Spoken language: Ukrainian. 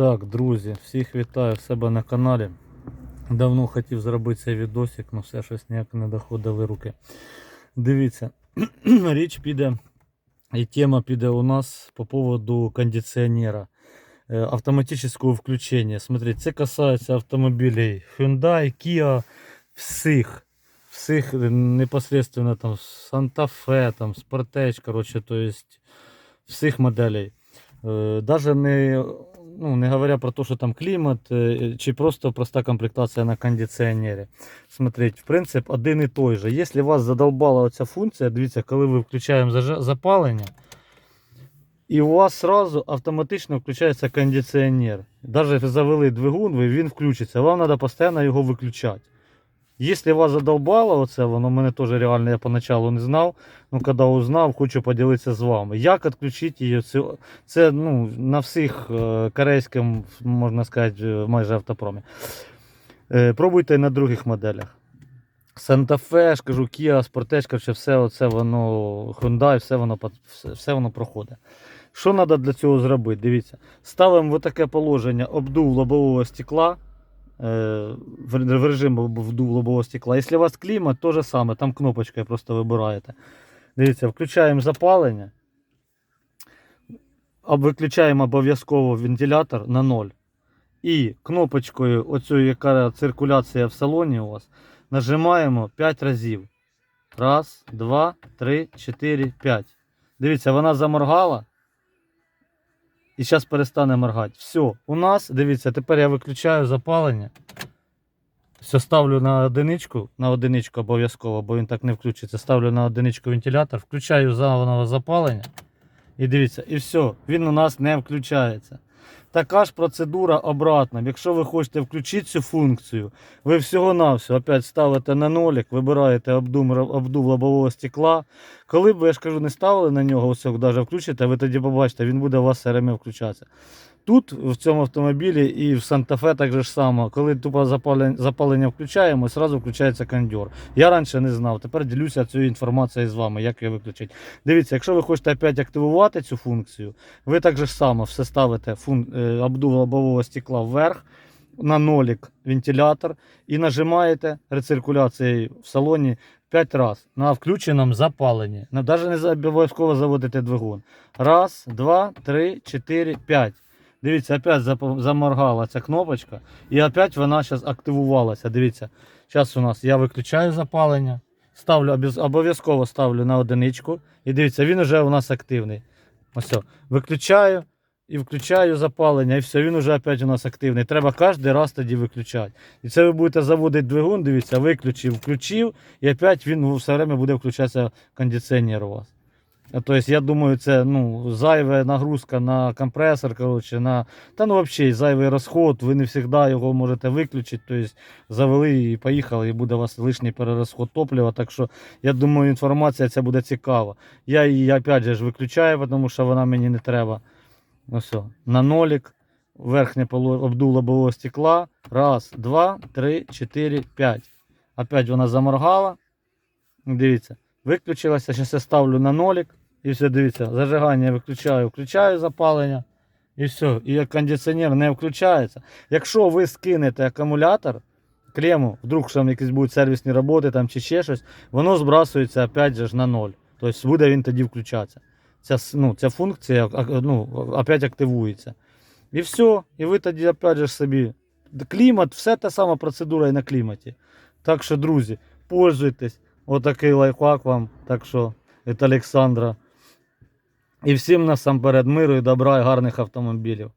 Так, друзі, всіх вітаю в себе на каналі. Давно хотів зробити цей відосик, але все щось ніяк не доходили руки. Дивіться, річ піде і тема піде у нас по поводу кондиціонера е, автоматического включення. Смотрите, це касається автомобілей Hyundai, Kia, всіх. Всіх непосредственно там Santa Fe, там Sportage, короче, то есть всіх моделей. Е, Даже не, ну, не говоря про те, що там клімат, е, чи просто проста комплектація на кондиціонері. Смотрите, в принцип один і той же. Якщо вас задолбала оця функція, дивіться, коли ви включаємо запалення, і у вас сразу автоматично включається кондиціонер. Навіть завели двигун, він включиться. Вам треба постійно його виключати. Якщо вас задолбало оце, воно мене теж реально я поначалу не знав. Ну, коли узнав, хочу поділитися з вами. Як відключити її? Це, ну, на всіх е, корейському, можна сказати, е, майже автопромі. Е, пробуйте на других моделях. Ж кажу, Kia, Sportage, все оце воно, Hyundai, все воно, все, все воно проходить. Що треба для цього зробити? Дивіться. Ставимо в таке положення обдув лобового стекла. Е, В режим лобового стекла. Якщо у вас клімат, то же саме, там кнопочкою просто вибираєте. Дивіться, включаємо запалення. Виключаємо обов'язково вентилятор на 0. І кнопочкою, оцю, яка циркуляція в салоні у вас, нажимаємо 5 разів. Раз, два, три, чотири, п'ять. Дивіться, вона заморгала. І зараз перестане моргати. Все, у нас, дивіться, тепер я виключаю запалення. Все ставлю на одиничку, на одиничку обов'язково, бо він так не включиться. Ставлю на одиничку вентилятор, включаю заново запалення. І дивіться, і все, він у нас не включається. Така ж процедура обратна. Якщо ви хочете включити цю функцію, ви всього-навсього опять ставите на нолік, вибираєте обдув, обдув лобового стекла. Коли б я ж кажу, не ставили на нього, ось навіть включите, ви тоді побачите, він буде у вас все время включатися. Тут, в цьому автомобілі і в Санта-Фе так же ж само, коли тупо запалення, запалення включаємо, одразу включається кондьор. Я раніше не знав, тепер ділюся цією інформацією з вами, як її виключити. Дивіться, якщо ви хочете опять активувати цю функцію, ви так же ж само все ставите фун... е, обдув лобового стекла вверх, на нолик вентилятор і нажимаєте рециркуляцією в салоні 5 разів на включеному запаленні. Навіть не обов'язково заводити двигун. Раз, два, три, чотири, п'ять. Дивіться, опять заморгала ця кнопочка, і опять вона зараз активувалася. Дивіться, зараз у нас я виключаю запалення, ставлю обов'язково ставлю на одиничку. І дивіться, він вже у нас активний. Ось, виключаю і включаю запалення, і все, він вже опять у нас активний. Треба кожен раз тоді виключати. І це ви будете заводити двигун, дивіться, виключив, включив, і опять він все время буде включатися кондиціонер у вас. А, То есть, я думаю, це ну, зайва нагрузка на компресор, коротше, на... та ну взагалі зайвий розход, ви не завжди його можете виключити. Тобто завели і поїхали, і буде у вас лишній перерозход топлива. Так що я думаю, інформація ця буде цікава. Я її опять же виключаю, тому що вона мені не треба. Ну все, на нолик, верхнє поло- обдув лобового стекла. Раз, два, три, чотири, п'ять. Опять вона заморгала. Дивіться, виключилася. Зараз я ставлю на нолик. І все, дивіться, зажигання виключаю, включаю запалення. І все. І кондиціонер не включається. Якщо ви скинете акумулятор, клему, вдруг там якісь будуть сервісні роботи там, чи ще щось, воно збрасується опять же на ноль. Тобто буде він тоді включатися. Ця, ну, ця функція ну, опять активується. І все. І ви тоді опять же собі. Клімат, все та сама процедура і на кліматі. Так що, друзі, пользуйтесь. Отакий лайфхак вам. Так що, від Олександра. І всім насамперед миру і добра і гарних автомобілів.